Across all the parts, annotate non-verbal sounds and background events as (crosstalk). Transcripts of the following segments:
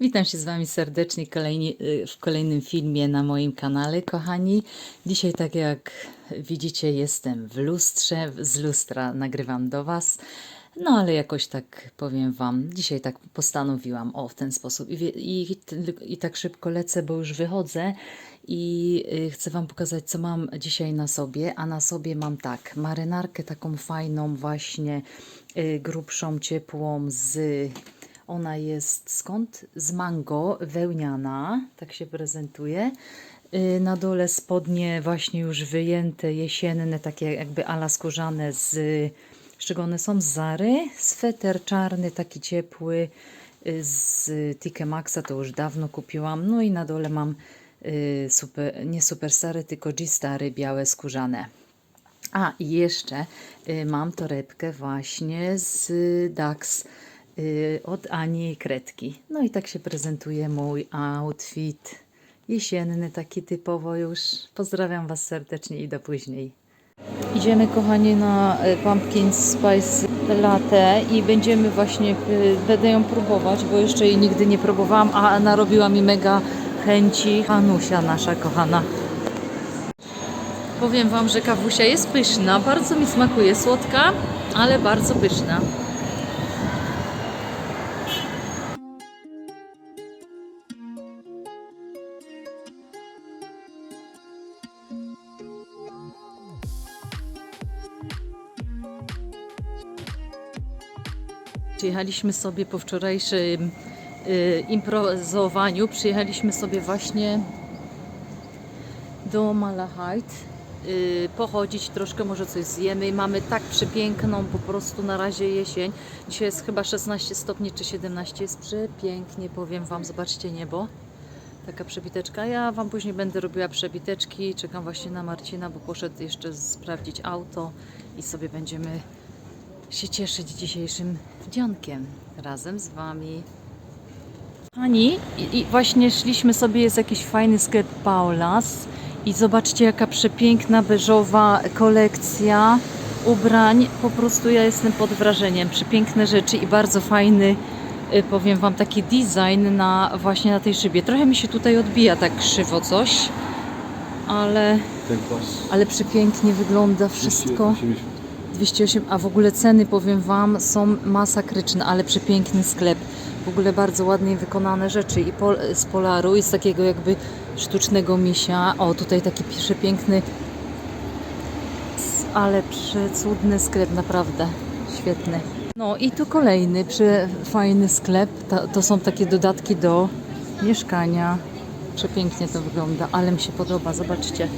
Witam się z Wami serdecznie y, w kolejnym filmie na moim kanale, kochani. Dzisiaj, tak jak widzicie, jestem w lustrze, z lustra nagrywam do Was. No ale jakoś tak powiem Wam, dzisiaj tak postanowiłam, o w ten sposób. I, i, I tak szybko lecę, bo już wychodzę i y, chcę Wam pokazać, co mam dzisiaj na sobie. A na sobie mam tak, marynarkę taką fajną, właśnie y, grubszą, ciepłą z ona jest skąd? Z mango, wełniana, tak się prezentuje. Yy, Na dole spodnie właśnie już wyjęte, jesienne, takie jakby ala skórzane z, z czego one są? Z Zary. Sweter czarny, taki ciepły yy, z Tike Maxa, to już dawno kupiłam. No i na dole mam yy, super, nie super stary, tylko G-stary, białe skórzane. A i jeszcze y, mam torebkę właśnie z y, Dax y, od Ani Kredki. No i tak się prezentuje mój outfit jesienny, taki typowo już. Pozdrawiam Was serdecznie i do później. Idziemy kochani na y, Pumpkin Spice Latte i będziemy właśnie, y, będę ją próbować, bo jeszcze jej nigdy nie próbowałam, a narobiła mi mega chęci Hanusia nasza kochana. Powiem Wam, że kawusia jest pyszna, bardzo mi smakuje, słodka, ale bardzo pyszna. Przyjechaliśmy sobie po wczorajszym y, przyjechaliśmy sobie właśnie do Malahite y, pochodzić troszkę, może coś zjemy. Mamy tak przepiękną po prostu na razie jesień. Dzisiaj jest chyba 16 stopni czy 17, jest przepięknie, powiem Wam, zobaczcie niebo. Taka przebiteczka. Ja Wam później będę robiła przebiteczki. Czekam właśnie na Marcina, bo poszedł jeszcze sprawdzić auto i sobie będziemy się cieszyć dzisiejszym dzionkiem razem z Wami. Pani, i, i właśnie szliśmy sobie, jest jakiś fajny sklep Paulas i zobaczcie jaka przepiękna beżowa kolekcja ubrań. Po prostu ja jestem pod wrażeniem. Przepiękne rzeczy i bardzo fajny, y, powiem Wam, taki design na właśnie na tej szybie. Trochę mi się tutaj odbija tak krzywo coś, ale, ale przepięknie wygląda wszystko. 280. 208, a w ogóle ceny, powiem Wam, są masakryczne, ale przepiękny sklep. W ogóle bardzo ładnie wykonane rzeczy i pol, z polaru, i z takiego jakby sztucznego misia. O, tutaj taki przepiękny, ale przecudny sklep, naprawdę świetny. No i tu kolejny fajny sklep. To, to są takie dodatki do mieszkania. Przepięknie to wygląda, ale mi się podoba, zobaczcie.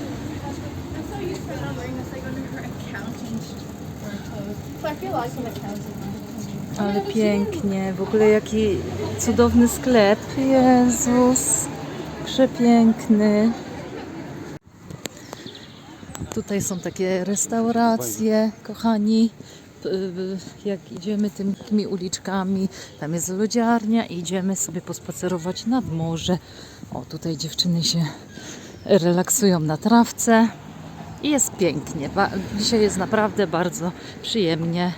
Ale pięknie, w ogóle jaki cudowny sklep. Jezus, przepiękny. Tutaj są takie restauracje, kochani. Jak idziemy tym- tymi uliczkami, tam jest lodziarnia i idziemy sobie pospacerować nad morze. O, tutaj dziewczyny się relaksują na trawce i jest pięknie. Dzisiaj jest naprawdę bardzo przyjemnie.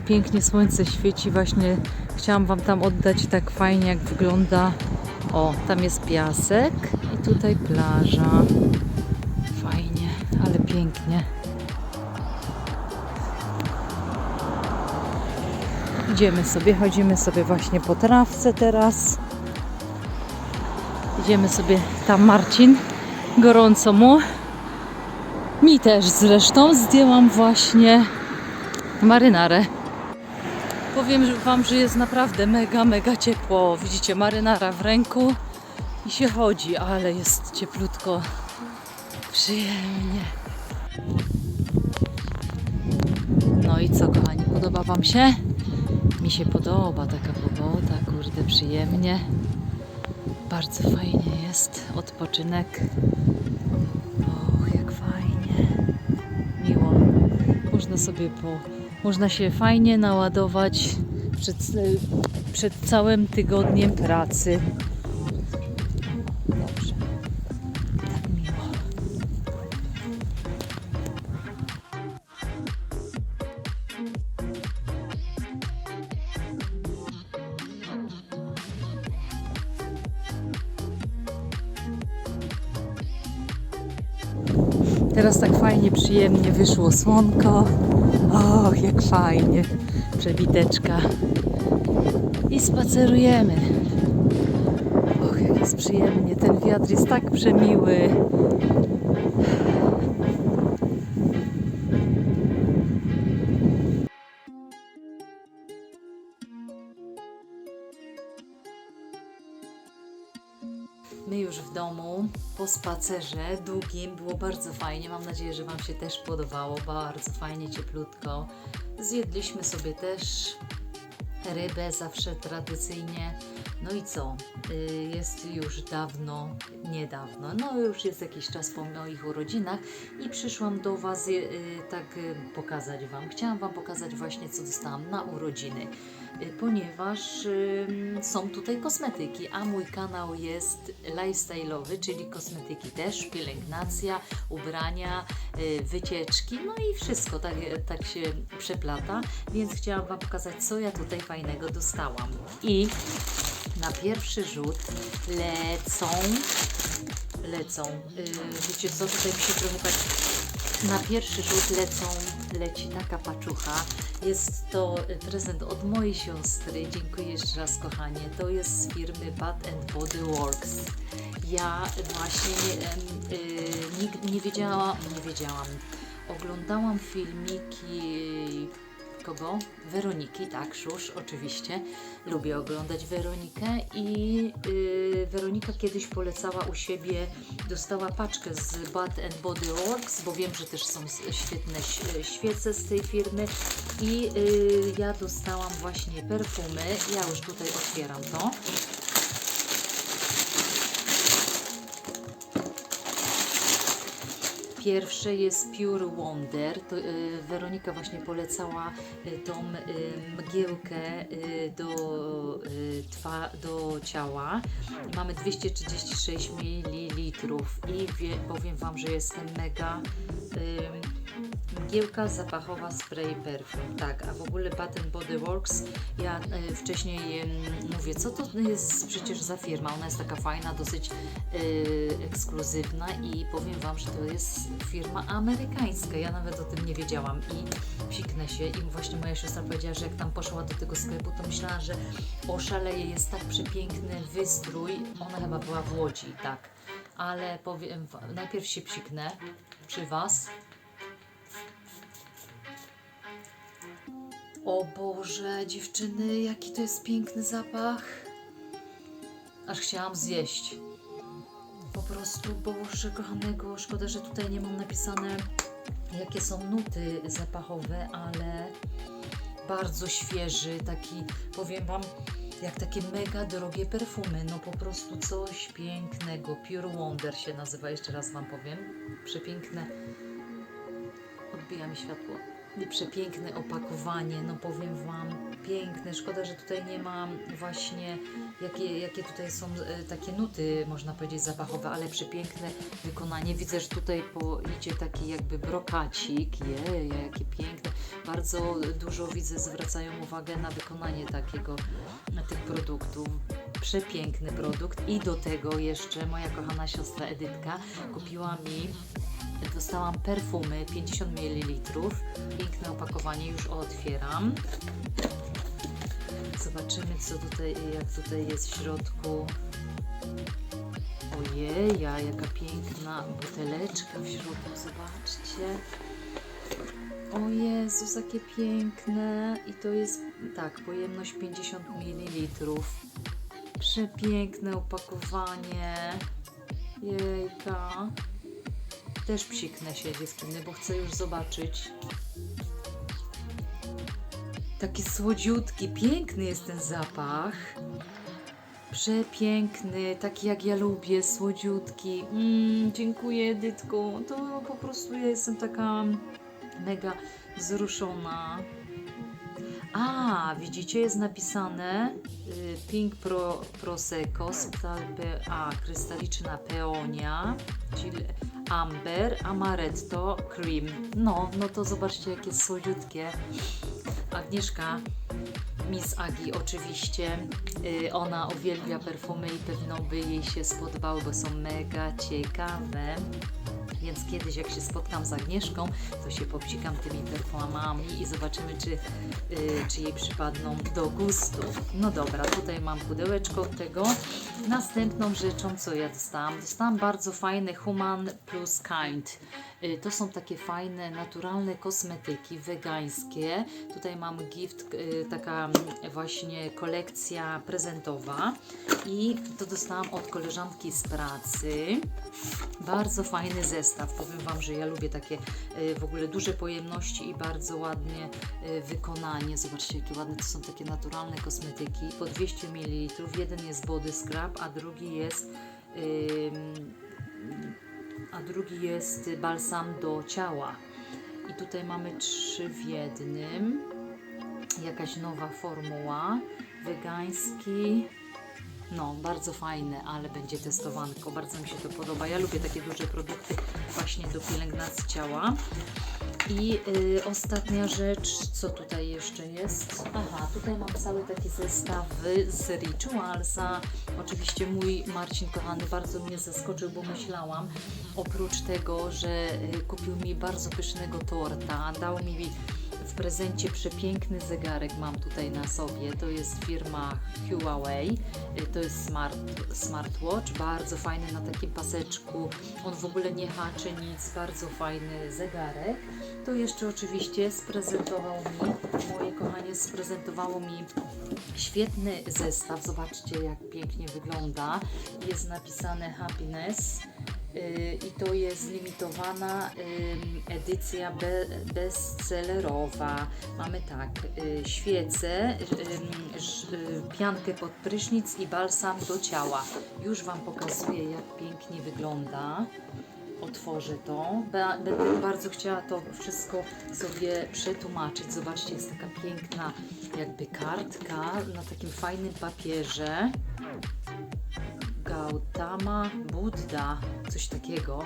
Pięknie słońce świeci. Właśnie chciałam Wam tam oddać tak fajnie, jak wygląda. O, tam jest piasek i tutaj plaża. Fajnie, ale pięknie. Idziemy sobie, chodzimy sobie właśnie po trawce teraz. Idziemy sobie tam Marcin. Gorąco mu. Mi też zresztą zdjęłam właśnie marynarę. Powiem Wam, że jest naprawdę mega, mega ciepło. Widzicie, marynara w ręku i się chodzi, ale jest cieplutko. Przyjemnie. No i co, kochani, podoba Wam się? Mi się podoba taka pogoda, kurde, przyjemnie. Bardzo fajnie jest odpoczynek. Och, jak fajnie. Miło. Można sobie po. Można się fajnie naładować przed, przed całym tygodniem pracy. Dobrze. Tak miło. Teraz tak fajnie, przyjemnie wyszło słonko. Och, jak fajnie. Przebiteczka. I spacerujemy. Och, jak jest przyjemnie. Ten wiatr jest tak przemiły. My już w domu po spacerze długim było bardzo fajnie. Mam nadzieję, że Wam się też podobało. Bardzo fajnie, cieplutko. Zjedliśmy sobie też rybę, zawsze tradycyjnie. No i co? Y, Jest już dawno, niedawno, no już jest jakiś czas po moich urodzinach i przyszłam do Was y, tak y, pokazać Wam. Chciałam Wam pokazać właśnie, co dostałam na urodziny, ponieważ są tutaj kosmetyki, a mój kanał jest lifestyle'owy, czyli kosmetyki też, pielęgnacja, ubrania, wycieczki, no i wszystko tak, tak się przeplata, więc chciałam Wam pokazać, co ja tutaj fajnego dostałam. I na pierwszy rzut lecą, lecą, yy, wiecie co, tutaj mi się trochę na pierwszy rzut lecą, leci taka paczucha, jest to prezent od mojej siostry, dziękuję jeszcze raz kochanie, to jest z firmy Bath and Body Works. Ja właśnie nie, em, y, nigdy nie wiedziałam, nie wiedziałam, oglądałam filmiki kogo? Weroniki, tak, Szusz, oczywiście. Lubię oglądać Weronikę i yy, Weronika kiedyś polecała u siebie, dostała paczkę z Bath and Body Works, bo wiem, że też są świetne świece z tej firmy i yy, ja dostałam właśnie perfumy. Ja już tutaj otwieram to. Pierwsze jest Pure Wonder. To, y, Weronika właśnie polecała y, tą y, mgiełkę y, do, y, twa, do ciała. Mamy 236 ml i wie, powiem Wam, że jestem mega y, Mgiełka zapachowa spray perfum. Tak, a w ogóle Bath Body Works, ja y, wcześniej ym, mówię, co to jest przecież za firma? Ona jest taka fajna, dosyć y, ekskluzywna i powiem Wam, że to jest firma amerykańska. Ja nawet o tym nie wiedziałam i psiknę się i właśnie moja siostra powiedziała, że jak tam poszła do tego sklepu, to myślała, że oszaleje, jest tak przepiękny wystrój. Ona chyba była w Łodzi, tak. Ale powiem, najpierw się psiknę przy Was. O Boże, dziewczyny, jaki to jest piękny zapach. Aż chciałam zjeść. Po prostu, Boże, kochanego, szkoda, że tutaj nie mam napisane, jakie są nuty zapachowe, ale bardzo świeży, taki, powiem Wam, jak takie mega drogie perfumy. No po prostu coś pięknego. Pure Wonder się nazywa, jeszcze raz Wam powiem. Przepiękne. Odbija mi światło. Przepiękne opakowanie, no powiem Wam, piękne. Szkoda, że tutaj nie ma właśnie, jakie, jakie tutaj są e, takie nuty, można powiedzieć, zapachowe, ale przepiękne wykonanie. Widzę, że tutaj po, idzie taki jakby brokacik. Jej, jakie piękne. Bardzo dużo widzę, zwracają uwagę na wykonanie takiego, na tych produktów. Przepiękny produkt i do tego jeszcze moja kochana siostra Edytka kupiła mi Dostałam perfumy 50 ml. Piękne opakowanie, już otwieram. Zobaczymy, co tutaj, jak tutaj jest w środku. Ojej, jaka piękna buteleczka w środku, zobaczcie. O Jezus, jakie piękne. I to jest, tak, pojemność 50 ml. Przepiękne opakowanie. Jejka. Też psiknę się dziewczyny, bo chcę już zobaczyć. Taki słodziutki, piękny jest ten zapach. Przepiękny, taki jak ja lubię, słodziutki. Mm, dziękuję Edytko. To po prostu ja jestem taka mega wzruszona. A, widzicie, jest napisane y, Pink Pro, Prosecco, a, krystaliczna peonia, czyli Amber, Amaretto, Cream. No, no to zobaczcie, jakie słodziutkie. Agnieszka, Miss Agi oczywiście, y, ona uwielbia perfumy i pewno by jej się spodobały, bo są mega ciekawe. Więc kiedyś jak się spotkam z Agnieszką, to się popsikam tymi perfumami i zobaczymy, czy, y, czy jej przypadną do gustu. No dobra, tutaj mam pudełeczko tego. Następną rzeczą, co ja dostałam, dostałam bardzo fajne Human Plus Kind. Y, To są takie fajne, naturalne kosmetyki wegańskie. Tutaj mam gift, y, taka właśnie kolekcja prezentowa i to dostałam od koleżanki z pracy. Bardzo fajny zestaw. Powiem Wam, że ja lubię takie y, w ogóle duże pojemności i bardzo ładnie wykonanie. Zobaczcie, jakie ładne to są takie naturalne kosmetyki. Po 200 ml. Jeden jest body scrub, a drugi jest ym, a drugi jest balsam do ciała. I tutaj mamy trzy w jednym. Jakaś nowa formuła. Wegański. No, bardzo fajne, ale będzie testowanko. Bardzo mi się to podoba. Ja lubię takie duże produkty właśnie do pielęgnacji ciała. I y, ostatnia rzecz, co tutaj jeszcze jest? Aha, tutaj mam cały taki zestawy z Ritualsa. Oczywiście mój Marcin kochany bardzo mnie zaskoczył, bo myślałam, oprócz tego, że y, kupił mi bardzo pysznego torta, dał mi w prezencie przepiękny zegarek mam tutaj na sobie. To jest firma Huawei. Y, To jest smart, smartwatch, bardzo fajny na takim paseczku. On w ogóle nie haczy nic, bardzo fajny zegarek. To jeszcze oczywiście sprezentował mi, moje kochanie sprezentowało mi świetny zestaw. Zobaczcie jak pięknie wygląda. Jest napisane Happiness. Yy, I to jest limitowana edycja be, bestsellerowa. Mamy tak, y, świece, y, piankę pod prysznic i balsam do ciała. Już Wam pokazuję, jak pięknie wygląda. Otworzę to. Będę bardzo chciała to wszystko sobie przetłumaczyć. Zobaczcie, jest taka piękna jakby kartka na takim fajnym papierze. Gautama Buddha, coś takiego.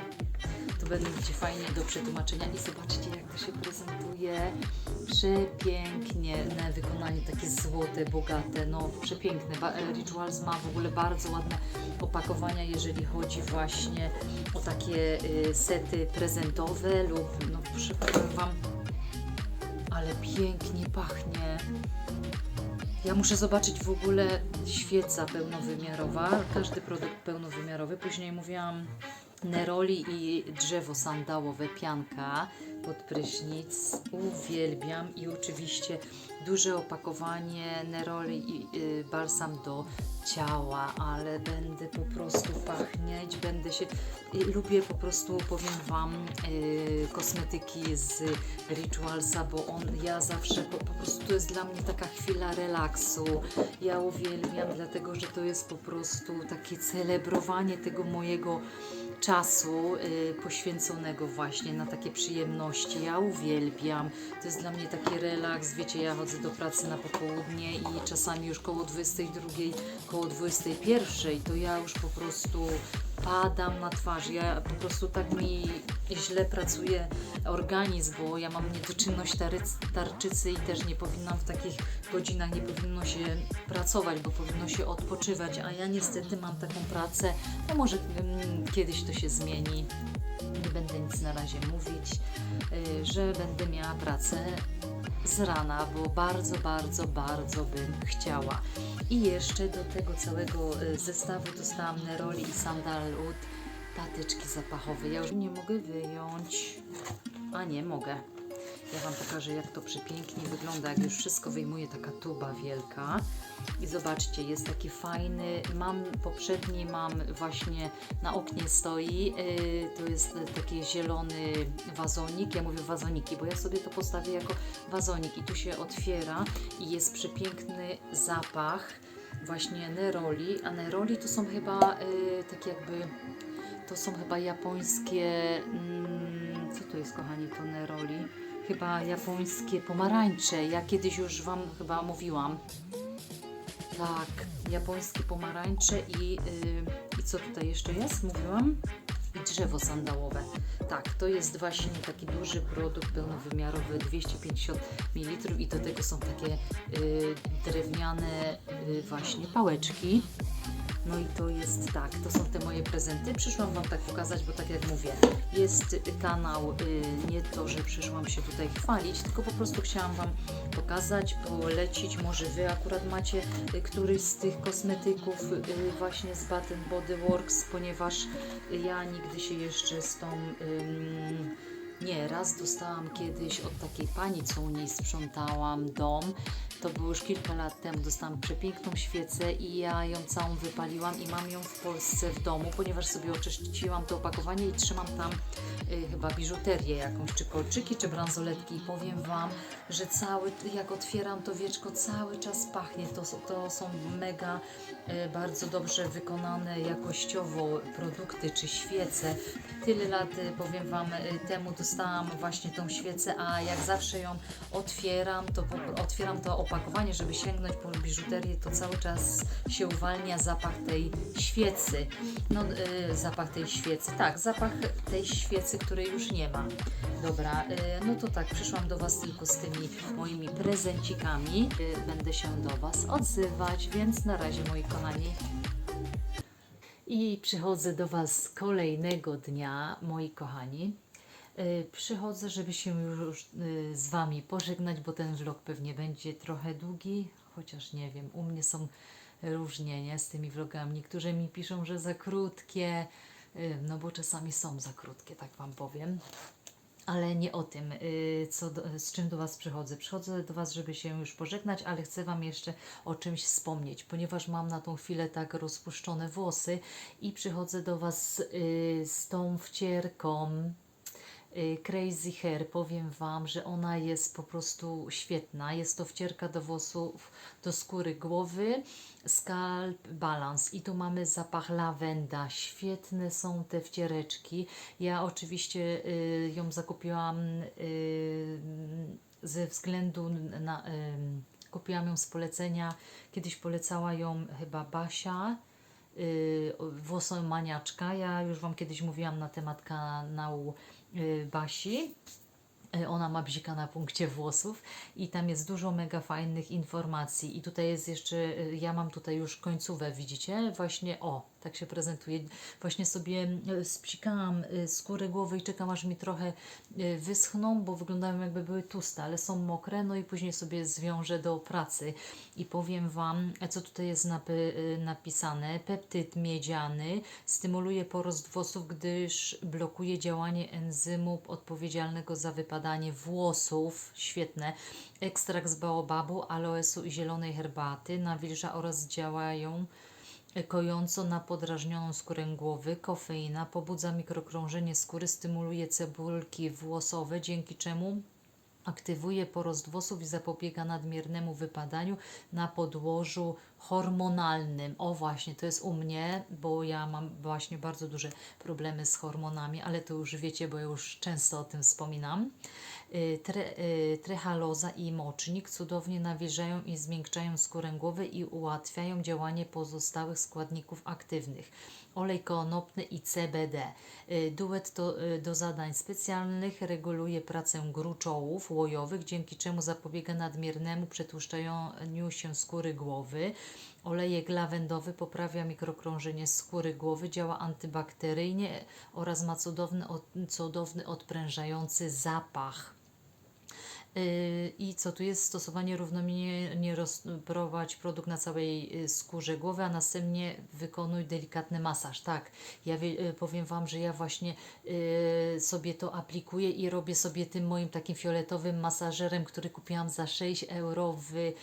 To będzie fajnie do przetłumaczenia i zobaczcie jak to się prezentuje. Przepięknie, na wykonanie takie złote, bogate, no przepiękne. E, Rituals ma w ogóle bardzo ładne opakowania, jeżeli chodzi właśnie o takie y, sety prezentowe lub, no powiem Wam, ale pięknie pachnie. Ja muszę zobaczyć w ogóle świeca pełnowymiarowa, każdy produkt pełnowymiarowy. Później mówiłam neroli i drzewo sandałowe, pianka pod prysznic. Uwielbiam i oczywiście duże opakowanie neroli i y, balsam do ciała, ale będę po prostu pachnieć, będę się... y, Lubię po prostu, powiem Wam, y, kosmetyki z Ritualsa, bo on, ja zawsze, po, po prostu to jest dla mnie taka chwila relaksu. Ja uwielbiam, dlatego że to jest po prostu takie celebrowanie tego mojego czasu y, poświęconego właśnie na takie przyjemności. Ja uwielbiam. To jest dla mnie taki relaks. Wiecie, ja chodzę do pracy na popołudnie i czasami już koło 22, koło 21, to ja już po prostu padam na twarz. Ja po prostu tak mi źle pracuje organizm, bo ja mam niedoczynność tarczycy i też nie powinnam w takich godzinach, nie powinno się pracować, bo powinno się odpoczywać, a ja niestety mam taką pracę, no może mm, kiedyś to się zmieni, nie będę nic na razie mówić, y, że będę miała pracę z rana, bo bardzo, bardzo, bardzo bym chciała. I jeszcze do tego całego y, zestawu dostałam Neroli i Sandalwood patyczki zapachowe. Ja już nie mogę wyjąć. A nie, mogę. Ja Wam pokażę, jak to przepięknie wygląda, jak już wszystko wyjmuje taka tuba wielka. I zobaczcie, jest taki fajny, mam poprzedni, mam właśnie na oknie stoi, yy, to jest taki zielony wazonik, ja mówię wazoniki, bo ja sobie to postawię jako wazonik i tu się otwiera i jest przepiękny zapach właśnie neroli, a neroli to są chyba y, tak jakby, to są chyba japońskie, mm, co to jest kochani to neroli? Chyba japońskie pomarańcze, ja kiedyś już Wam chyba mówiłam. Tak, japońskie pomarańcze i, y, i co tutaj jeszcze jest? Mówiłam? I drzewo sandałowe. Tak, to jest właśnie taki duży produkt pełnowymiarowy, 250 ml i do tego są takie y, drewniane y, właśnie pałeczki. No i to jest tak, to są te moje prezenty. Przyszłam Wam tak pokazać, bo tak jak mówię, jest kanał, y, nie to, że przyszłam się tutaj chwalić, tylko po prostu chciałam Wam pokazać, polecić. Może Wy akurat macie y, któryś z tych kosmetyków y, właśnie z Bath Body Works, ponieważ ja nigdy się jeszcze z tą... nie, raz dostałam kiedyś od takiej pani, co u niej sprzątałam dom. To było już kilka lat temu. Dostałam przepiękną świecę i ja ją całą wypaliłam i mam ją w Polsce w domu, ponieważ sobie oczyściłam to opakowanie i trzymam tam y, chyba biżuterię jakąś, czy kolczyki, czy bransoletki. I powiem Wam, że cały, jak otwieram to wieczko, cały czas pachnie. To, to są mega y, bardzo dobrze wykonane jakościowo produkty czy świece. Tyle lat, y, powiem Wam, y, temu dostałam właśnie tą świecę, a jak zawsze ją otwieram, to otwieram to opakowanie, żeby sięgnąć po biżuterię, to cały czas się uwalnia zapach tej świecy. No, y, zapach tej świecy, tak, zapach tej świecy, której już nie ma. Dobra, y, no to tak, przyszłam do Was tylko z tymi moimi prezencikami. Y, będę się do Was odzywać, więc na razie moi kochani. I przychodzę do Was kolejnego dnia, moi kochani. Y, Przychodzę, żeby się już y, z Wami pożegnać, bo ten vlog pewnie będzie trochę długi, chociaż nie wiem, u mnie są różnie nie, z tymi vlogami. Niektórzy mi piszą, że za krótkie, y, no bo czasami są za krótkie, tak Wam powiem. Ale nie o tym, co do, z czym do Was przychodzę. Przychodzę do Was, żeby się już pożegnać, ale chcę Wam jeszcze o czymś wspomnieć, ponieważ mam na tą chwilę tak rozpuszczone włosy i przychodzę do Was z tą wcierką Crazy Hair. Powiem Wam, że ona jest po prostu świetna. Jest to wcierka do włosów, do skóry głowy, Scalp Balance. I tu mamy zapach lawenda. Świetne są te wciereczki. Ja oczywiście y, ją zakupiłam y, ze względu na. Y, kupiłam ją z polecenia. Kiedyś polecała ją chyba Basia y, włosomaniaczka. Ja już Wam kiedyś mówiłam na temat kanału y, Basi. Y, Ona ma bzika na punkcie włosów i tam jest dużo mega fajnych informacji. I tutaj jest jeszcze, y, ja mam tutaj już końcówę, widzicie? Właśnie, o, tak się prezentuje. Właśnie sobie y, spsikałam y, skórę głowy i czekam aż mi trochę y, wyschną, bo wyglądają jakby były tłuste, ale są mokre, no i później sobie zwiążę do pracy. I powiem Wam, co tutaj jest y, napisane. Peptyd miedziany stymuluje porost włosów, gdyż blokuje działanie enzymu odpowiedzialnego za wypadanie włosów. Świetne. Ekstrakt z baobabu, aloesu i zielonej herbaty nawilża oraz działają kojąco na podrażnioną skórę głowy. Kofeina pobudza mikrokrążenie skóry, stymuluje cebulki włosowe, dzięki czemu aktywuje porost włosów i zapobiega nadmiernemu wypadaniu na podłożu hormonalnym. O właśnie, to jest u mnie, bo ja mam właśnie bardzo duże problemy z hormonami, ale to już wiecie, bo ja już często o tym wspominam. Y, Tre, y, trehaloza i mocznik cudownie nawilżają i zmiękczają skórę głowy i ułatwiają działanie pozostałych składników aktywnych olej konopny i CBD. Y, Duet to, y, do zadań specjalnych reguluje pracę gruczołów łojowych, dzięki czemu zapobiega nadmiernemu przetłuszczaniu się skóry głowy. Olejek lawendowy poprawia mikrokrążenie skóry głowy, działa antybakteryjnie oraz ma cudowny, cudowny odprężający zapach. Yy, I co tu jest? Stosowanie równomiernie rozprowadź produkt na całej y, skórze głowy, a następnie wykonuj delikatny masaż. Tak, ja y, powiem Wam, że ja właśnie y, sobie to aplikuję i robię sobie tym moim takim fioletowym masażerem, który kupiłam za 6 euro w, y,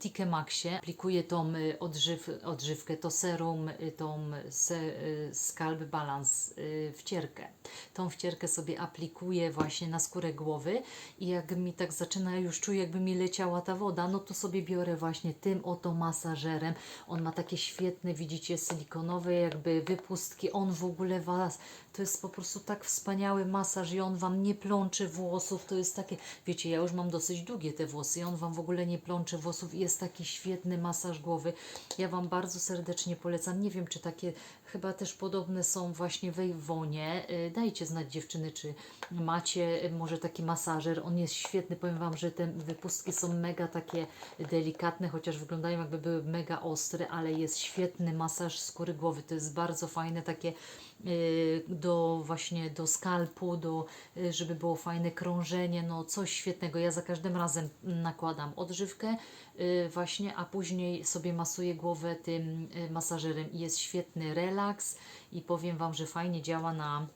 Tike Maxie. Aplikuję tą y, odżyw, odżywkę, to serum, y, tą se, y, Scalp Balance y, wcierkę. Tą wcierkę sobie aplikuję właśnie na skórę głowy i jak mi tak zaczyna, już czuję jakby mi leciała ta woda, no to sobie biorę właśnie tym oto masażerem. On ma takie świetne, widzicie, silikonowe jakby wypustki. On w ogóle Was, to jest po prostu tak wspaniały masaż i on Wam nie plączy włosów. To jest takie, wiecie, ja już mam dosyć długie te włosy i on Wam w ogóle nie plączy włosów i jest taki świetny masaż głowy. Ja Wam bardzo serdecznie polecam. Nie wiem, czy takie chyba też podobne są właśnie w Ejwonie. Y, Dajcie znać dziewczyny, czy macie y, może taki masażer. On jest świetny. Powiem Wam, że te wypustki są mega takie delikatne, chociaż wyglądają jakby były mega ostre, ale jest świetny masaż skóry głowy. To jest bardzo fajne takie do właśnie do skalpu, do, y, żeby było fajne krążenie, no coś świetnego. Ja za każdym razem nakładam odżywkę y, właśnie, a później sobie masuję głowę tym y, masażerem i jest świetny relaks i powiem Wam, że fajnie działa na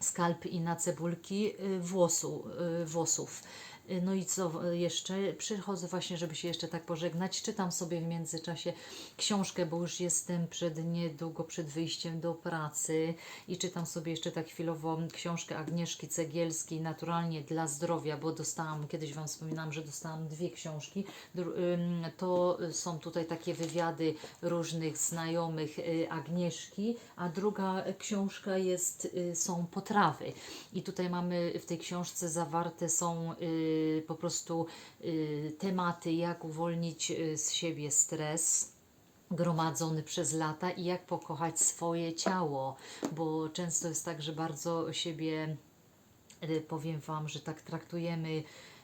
skalp i na cebulki y, włosu, y, włosów. Y, No i co jeszcze? Przychodzę właśnie, żeby się jeszcze tak pożegnać. Czytam sobie w międzyczasie książkę, bo już jestem przed niedługo przed wyjściem do pracy i czytam sobie jeszcze tak chwilowo książkę Agnieszki Cegielskiej Naturalnie dla zdrowia, bo dostałam, kiedyś Wam wspominałam, że dostałam dwie książki. To są tutaj takie wywiady różnych znajomych y, Agnieszki, a druga książka jest, y, są potrawy. I tutaj mamy w tej książce zawarte są po prostu y, tematy, jak uwolnić y, z siebie stres gromadzony przez lata i jak pokochać swoje ciało, bo często jest tak, że bardzo siebie y, powiem Wam, że tak traktujemy,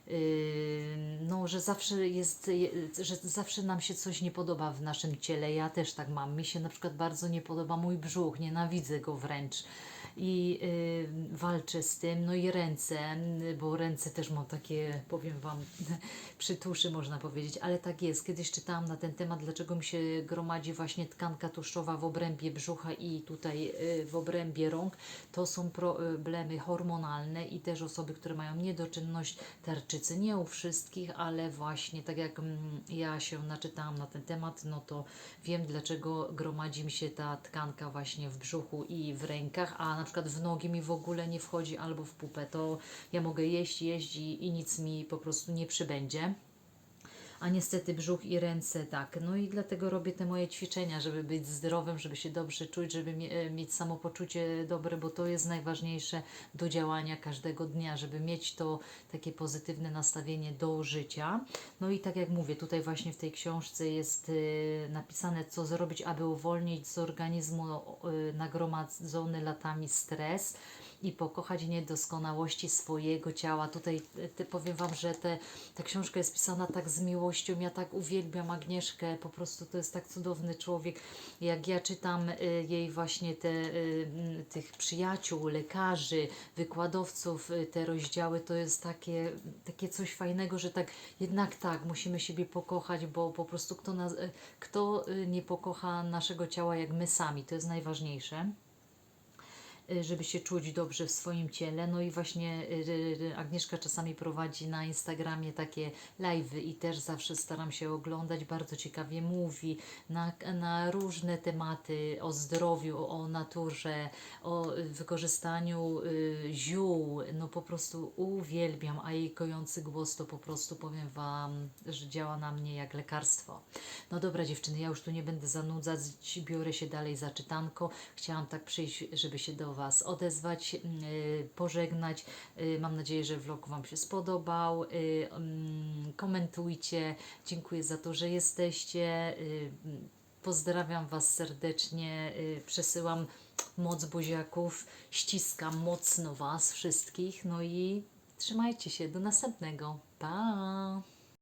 y, no, że zawsze jest, je- że zawsze nam się coś nie podoba w naszym ciele. Ja też tak mam. Mi się na przykład bardzo nie podoba mój brzuch, nienawidzę go wręcz i y, walczę z tym. No i ręce, bo ręce też mam takie, powiem Wam, (laughs) przytuszy można powiedzieć, ale tak jest. Kiedyś czytałam na ten temat, dlaczego mi się gromadzi właśnie tkanka tłuszczowa w obrębie brzucha i tutaj y, w obrębie rąk. To są problemy hormonalne i też osoby, które mają niedoczynność tarczycy. Nie u wszystkich, ale właśnie tak jak mm, ja się naczytałam na ten temat, no to wiem dlaczego gromadzi mi się ta tkanka właśnie w brzuchu i w rękach, a przykład w nogi mi w ogóle nie wchodzi albo w pupę. To ja mogę jeść, jeść i, i nic mi po prostu nie przybędzie a niestety brzuch i ręce tak. No i dlatego robię te moje ćwiczenia, żeby być zdrowym, żeby się dobrze czuć, żeby e, mieć samopoczucie dobre, bo to jest najważniejsze do działania każdego dnia, żeby mieć to takie pozytywne nastawienie do życia. No i tak jak mówię, tutaj właśnie w tej książce jest e, napisane, co zrobić, aby uwolnić z organizmu e, nagromadzony latami stres i pokochać niedoskonałości swojego ciała. Tutaj te, powiem Wam, że te, ta książka jest pisana tak z miłością. Ja tak uwielbiam Agnieszkę, po prostu to jest tak cudowny człowiek. Jak ja czytam e, jej właśnie te, e, tych przyjaciół, lekarzy, wykładowców, e, te rozdziały, to jest takie, takie coś fajnego, że tak jednak tak, musimy siebie pokochać, bo po prostu kto, nas, kto nie pokocha naszego ciała jak my sami, to jest najważniejsze żeby się czuć dobrze w swoim ciele. No i właśnie y, y, Agnieszka czasami prowadzi na Instagramie takie live'y i też zawsze staram się oglądać. Bardzo ciekawie mówi na, na różne tematy o zdrowiu, o naturze, o y, wykorzystaniu y, ziół. No po prostu uwielbiam, a jej kojący głos to po prostu powiem Wam, że działa na mnie jak lekarstwo. No dobra dziewczyny, ja już tu nie będę zanudzać, biorę się dalej za czytanko. Chciałam tak przyjść, żeby się do Was odezwać, yy, pożegnać. Yy, mam nadzieję, że vlog Wam się spodobał. Yy, mm, komentujcie. Dziękuję za to, że jesteście. Pozdrawiam Was serdecznie, przesyłam moc buziaków, ściskam mocno Was wszystkich, no i trzymajcie się, do następnego. Pa!